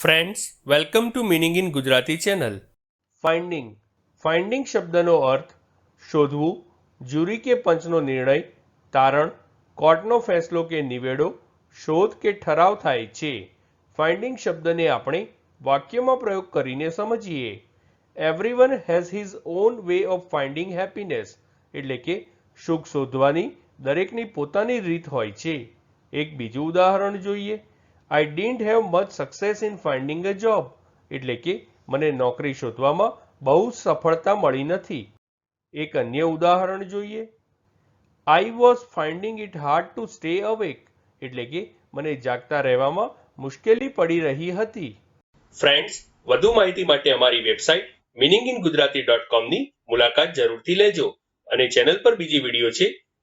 Friends welcome to meaning in Gujarati channel finding finding શબ્દનો અર્થ શોધવું જ્યુરી કે પંચનો નિર્ણય, તારણ કોર્ટનો ફેંસલો કે નિવેડો, શોધ કે ઠરાવ થાય છે. ફાઇન્ડિંગ શબ્દને આપણે વાક્યમાં પ્રયોગ કરીને સમજીએ. Everyone has his own way of finding happiness એટલે કે સુખ શોધવાની દરેકની પોતાની રીત હોય છે. એક બીજું ઉદાહરણ જોઈએ. I didn't have much success in finding a job એટલે કે મને નોકરી શોધવામાં બહુ સફળતા મળી નથી. એક અન્ય ઉદાહરણ જોઈએ. I was finding it hard to stay awake એટલે કે મને જાગતા રહેવામાં મુશ્કેલી પડી રહી હતી. ફ્રેન્ડ્સ વધુ માહિતી માટે અમારી website meaning in Gujarati dot કોમની મુલાકાત જરૂરથી લેજો અને ચેનલ પર બીજી વીડિયો છે